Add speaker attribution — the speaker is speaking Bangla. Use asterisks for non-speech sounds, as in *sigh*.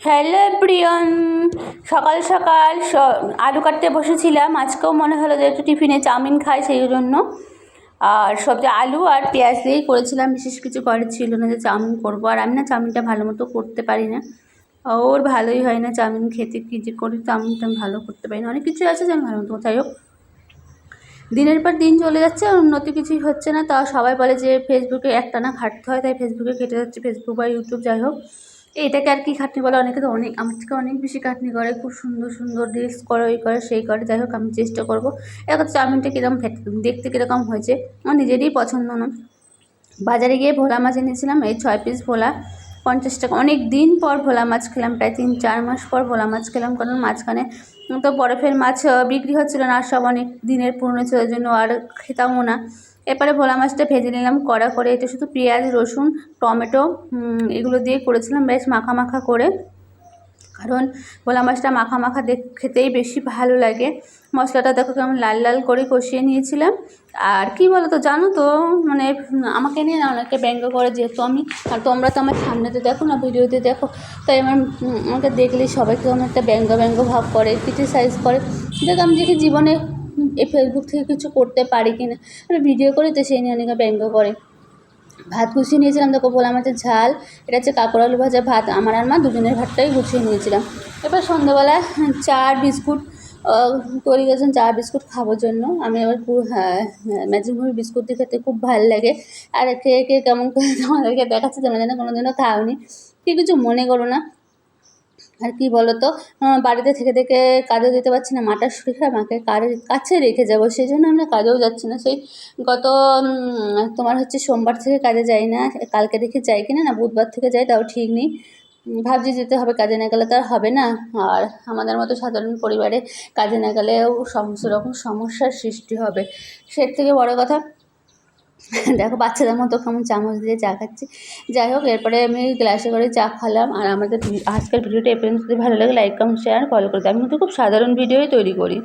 Speaker 1: হ্যালো প্রিয়ন সকাল সকাল স- আলু কাটতে বসেছিলাম। আজকেও মনে হলো যে একটু টিফিনে চাউমিন খাই সেই জন্য। আর সবজি আলু আর পেঁয়াজ দিয়েই করেছিলাম। বিশেষ কিছু করার ছিল না যে চাউমিন করব। আর আমি না চাউমিনটা ভালো মতো করতে পারি না। ওর ভালোই হয় না চাউমিন খেতে। কী যে করি, চাউমিনটা ভালো করতে পারি না। অনেক কিছু আছে যে আমি ভালো মতো যাই হোক, দিনের পর দিন চলে যাচ্ছে, আর উন্নতি কিছুই হচ্ছে না। তাও সবাই বলে যে, ফেসবুকে একটানা খাটতে হয়, তাই ফেসবুকে কেটে যাচ্ছে। ফেসবুক বা ইউটিউব, যাই হোক। এটাকে আর কি খাটনি বলে? অনেকে তো অনেক আমার থেকে অনেক বেশি খাটনি করে। খুব সুন্দর সুন্দর রিলস করে, ওই করে, সেই করে। যাই হোক, আমি চেষ্টা করব। এখন চাউমিনটা কীরকম দেখতে কীরকম হয়েছে? আমার নিজেরই পছন্দ না। বাজারে গিয়ে ভোলা মাছ এনেছিলাম। এই ছয় পিস ভোলা। পঞ্চাশ টাকা। অনেক দিন পর ভোলা মাছ খেলাম, প্রায় তিন, চার মাস পর ভোলা মাছ খেলাম, কারণ মাঝখানে তো বরফের মাছ বিক্রি হচ্ছিল না সব অনেক দিনের পুরনো ছিল জন্য আর খেতামও না। এরপরে ভোলা মাছটা ভেজে নিলাম, কড়া করে, এটা শুধু পেঁয়াজ, রসুন, টমেটো এগুলো দিয়ে করেছিলাম, বেশ মাখা মাখা করে। কারণ ভোলা মাছটা মাখা মাখা খেতেই বেশি ভালো লাগে। মশলাটা দেখো কেমন লাল লাল করে কষিয়ে নিয়েছিলাম। আর কি বলো তো জানো তো মানে আমাকে নিয়ে না অনেকে ব্যঙ্গ করে যেহেতু আমি। আর তোমরা তো আমার সামনেতে দেখো না, ভিডিওতে দেখো। তাই আমার আমাকে দেখলেই সবাই কেমন একটা ব্যঙ্গ ব্যঙ্গ ভাব করে ক্রিটিসাইজ করে। দেখো আমি দেখি জীবনে এই ফেসবুক থেকে কিছু করতে পারি কি না ভিডিও করি তো সেই নিয়ে অনেকে ব্যঙ্গ করে। ভাত গুছিয়ে নিয়েছিলাম। দেখো ভোলা মাছের ঝাল, এটা হচ্ছে কাঁকড় আলু ভাজা ভাত, আমার আর মা দুজনের ভাতটাই গুছিয়ে নিয়েছিলাম। এবার সন্ধ্যাবেলা চা বিস্কুট তৈরি করেছেন চা বিস্কুট খাওয়ার জন্য। আমি আবার পুরো হ্যাঁ ম্যাজিক মুড়ি বিস্কুট দিয়ে খেতে খুব ভালো লাগে। আর খেয়ে খেয়ে কেমন করে তোমাদেরকে দেখাচ্ছে তোমরা যেন কোনো দিনও খাওনি। কি কিছু মনে করো না। আর কি বলো তো বাড়িতে থেকে থেকে কাজেও যেতে পারছি না মাটার শরীর খারাপ মাকে কারের কাছে রেখে যাব সেই জন্য আমরা কাজেও যাচ্ছি না। সেই গত তোমার হচ্ছে সোমবার থেকে কাজে যাই না, কালকে দেখে যাই কিনা না, বুধবার থেকে যাই, তাও ঠিক নেই। ভাবছি যেতে হবে, কাজে না গেলে তো আর হবে না। আর আমাদের মতো সাধারণ পরিবারে কাজে না গেলেও সমস্ত রকম সমস্যার সৃষ্টি হবে। সে থেকে বড় কথা *laughs* দেখো বাচ্চাদের মতো কেমন চামচ দিয়ে চা খাচ্ছে। যাই হোক, এরপরে আমি গ্লাসে করে চা খালাম। আর আমাদের আজকের ভিডিওটা এ পর্যন্ত যদি ভালো লাগে লাইক কমেন্ট শেয়ার ফলো করে দিই আমি কিন্তু খুব সাধারণ ভিডিওই তৈরি করি।